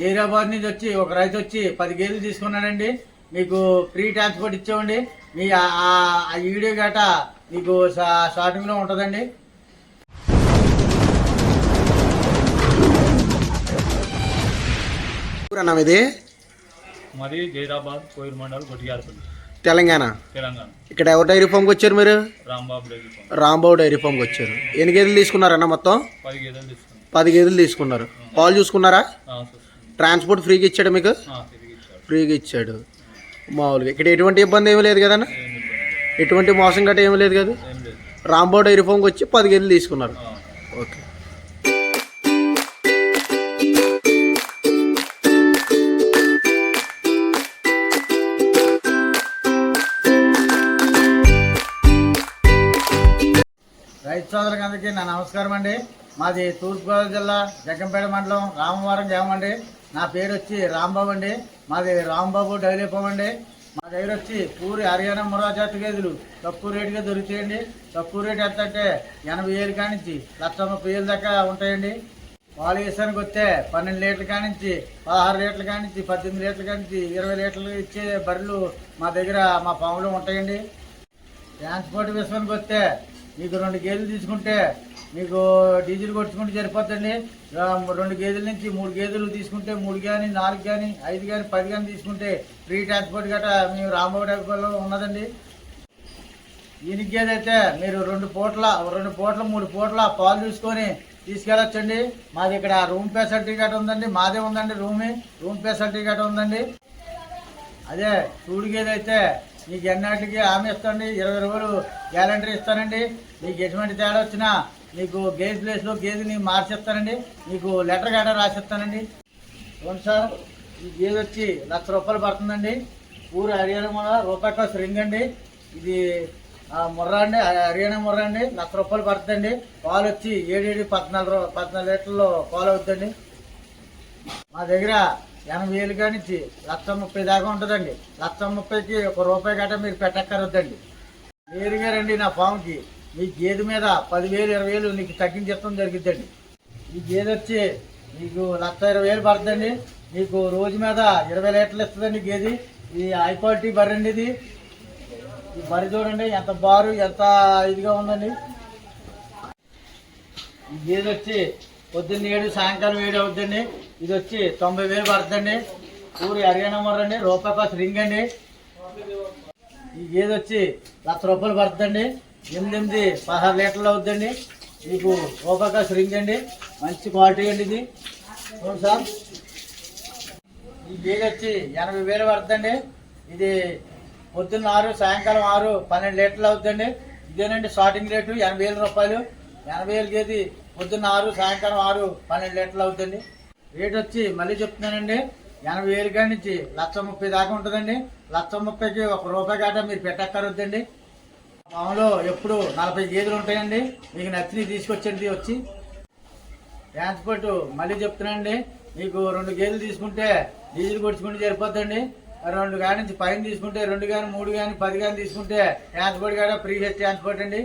జైరాబాద్ నుంచి వచ్చి ఒక రైతు వచ్చి పది గేదెలు తీసుకున్నాడండి. మీకు ఫ్రీ ట్రాన్స్పోర్ట్ ఇచ్చామండి మీ ఆ- వీడియో గట మీకు స్టార్టింగ్లో ఉంటుందండి. అన్న ఇది? మాది జైరాబాద్ కోయిల్ మండల్ గొట్టిగారపల్లి. తెలంగాణ? తెలంగాణ. ఇక్కడ ఎవరు డైరీ ఫామ్కి వచ్చారు మీరు? Rambabu dairy farm. Rambabu dairy ఫామ్కి వచ్చారు. ఎన్ని గేదెలు తీసుకున్నారన్న మొత్తం? పది గేదెలు తీసుకున్నాం. పది గేదెలు తీసుకున్నారు. పాలు చూసుకున్నారా. ట్రాన్స్పోర్ట్ ఫ్రీగా ఇచ్చాడు మీకు? ఫ్రీగా ఇచ్చాడు. మామూలుగా. ఇక్కడ ఎటువంటి ఇబ్బంది ఏమీ లేదు కదన్న? ఎటువంటి మోసం గట్రా ఏమీ లేదు కదా? రాంబాబు డైరీ ఫామ్కి వచ్చి పది గేదెలు తీసుకున్నారు. ఓకే. రైతు సోదరులకు అందరికీ నా నమస్కారం అండి. మాది తూర్పుగోదావరి జిల్లా జగ్గంపేట మండలం రామవరం గ్రామం అండి. నా పేరు వచ్చి రాంబాబు అండి. మాది రాంబాబు డైలీపం అండి. మా దగ్గర వచ్చి పూరి హర్యానా మురా జాతి గేదెలు తక్కువ రేటుగా దొరుకుతాయండి. తక్కువ రేటు ఎంత అంటే ఎనభై ఏళ్ళు కానించి లక్ష ముప్పై దాకా ఉంటాయండి. పాలు వేసానికి వస్తే పన్నెండు లీటర్ల కానించి పదహారు లీటర్ల కానించి పద్దెనిమిది లీటర్ల కానించి ఇరవై లీటర్లు ఇచ్చే బర్రెలు మా దగ్గర మా పాములు ఉంటాయండి. ట్రాన్స్పోర్ట్ విషయానికి వస్తే మీకు రెండు గేదెలు తీసుకుంటే మీకు డీజిల్ కొట్టుకుంటే సరిపోతుంది రెండు గేదెల నుంచి మూడు గేదెలు తీసుకుంటే మూడు కానీ నాలుగు కానీ ఐదు కానీ పది కానీ తీసుకుంటే ఫ్రీ ట్రాన్స్పోర్ట్ గట్రా మేము రాంబాబు ఉన్నదండి. దీనికి గేదె అయితే మీరు రెండు పూట్ల రెండు పూట్ల మూడు పూట్ల పాలు చూసుకొని తీసుకెళ్ళొచ్చండి. మాది ఇక్కడ రూమ్ ఫెసిలిటీ గట్రా ఉందండి. మాదే ఉందండి రూమ్. రూమ్ ఫెసిలిటీ గట్రా ఉందండి. అదే చూడు గేదె అయితే మీకు ఎన్నాటికి హామీ ఇస్తాండి? ఇరవై రోజులు గ్యారంటీ ఇస్తానండి. మీకు ఎటువంటి తేడా వచ్చినా మీకు గేజ్ ప్లేస్లో గేదెని మార్చిస్తానండి. మీకు లెటర్ గట్రా రాసిస్తానండి. అవును సార్ ఈ గేదె వచ్చి లక్ష రూపాయలు పడుతుందండి. ఊరు హర్యానా మొన్న రూపాయి కాసు రింగ్ అండి. ఇది ముర్రా అండి హర్యానా ముర్రా అండి. లక్ష రూపాయలు పడుతుందండి. పాలు వచ్చి ఏడేడు పద్నాలుగు పద్నాలుగు లీటర్లు పాలు అవుతుందండి. మా దగ్గర ఎనభై వేలు కానిచ్చి లక్ష ముప్పై దాకా ఉంటుందండి. లక్ష ముప్పైకి ఒక రూపాయి గట్రా మీరు పెట్టక్కరొద్దండి నేరుగా రండి నా ఫామ్కి. మీ గేదె మీద పదివేలు ఇరవై వేలు నీకు తగ్గించడం జరుగుతుందండి ఈ గేదె వచ్చి మీకు లక్ష ఇరవై వేలు పడుతుందండి. మీకు రోజు మీద ఇరవై లీటర్లు ఇస్తుందండి గేది. ఈ హై క్వాలిటీ బర్రె అండి ఇది. ఈ బర్రె చూడండి ఎంత బారు ఎంత ఇదిగా ఉందండి. ఈ గేదె వచ్చి పొద్దున్న ఏడు సాయంకాలం ఏడు అవుతుందండి. ఇది వచ్చి తొంభై వేలు పడుతుందండి. ఊరి హర్యానా మొర్రండి రూపాయి కాసు రింగ్ అండి. ఈ గేదె వచ్చి లక్ష రూపాయలు పడుతుందండి. ఎనిమిది పదహారు లీటర్లు అవుతుందండి మీకు ఓపాక కాసు అండి మంచి క్వాలిటీ అండి ఇది. చూడండి సార్. ఈ గేదె వచ్చి ఎనభై వేలు పడుతుందండి. ఇది పొద్దున్న ఆరు సాయంకాలం ఆరు పన్నెండు లీటర్లు అవుతుందండి ఇదేనండి స్టార్టింగ్ రేటు ఎనభై వేల రూపాయలు. ఎనభై వేలు గేది పొద్దున్న ఆరు సాయంకాలం ఆరు పన్నెండు లీటర్లు అవుతుంది రేట్ వచ్చి మళ్ళీ చెప్తున్నానండి. ఎనభై వేలు కాడి నుంచి లక్ష ముప్పై దాకా ఉంటుందండి. లక్ష ముప్పైకి ఒక రూపాయి కాట మీరు పెట్టక్కరొద్దండి మామూలు ఎప్పుడు నలభై గేదెలు ఉంటాయండి. మీకు నచ్చినవి తీసుకొచ్చండి వచ్చి. ట్రాన్స్పోర్ట్ మళ్ళీ చెప్తున్నాండి మీకు రెండు గేదెలు తీసుకుంటే డీజిల్ కొట్టుకుంటే సరిపోద్దండి. రెండు కాడి నుంచి పైన తీసుకుంటే రెండు కానీ మూడు కానీ పది కానీ తీసుకుంటే ట్రాన్స్పోర్ట్ కూడా ఫ్రీ ట్రాన్స్పోర్ట్ అండి.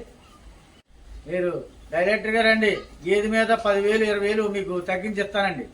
మీరు డైరెక్ట్గా రండి గేదె మీద పదివేలు ఇరవై వేలు మీకు తగ్గించి ఇస్తానండి.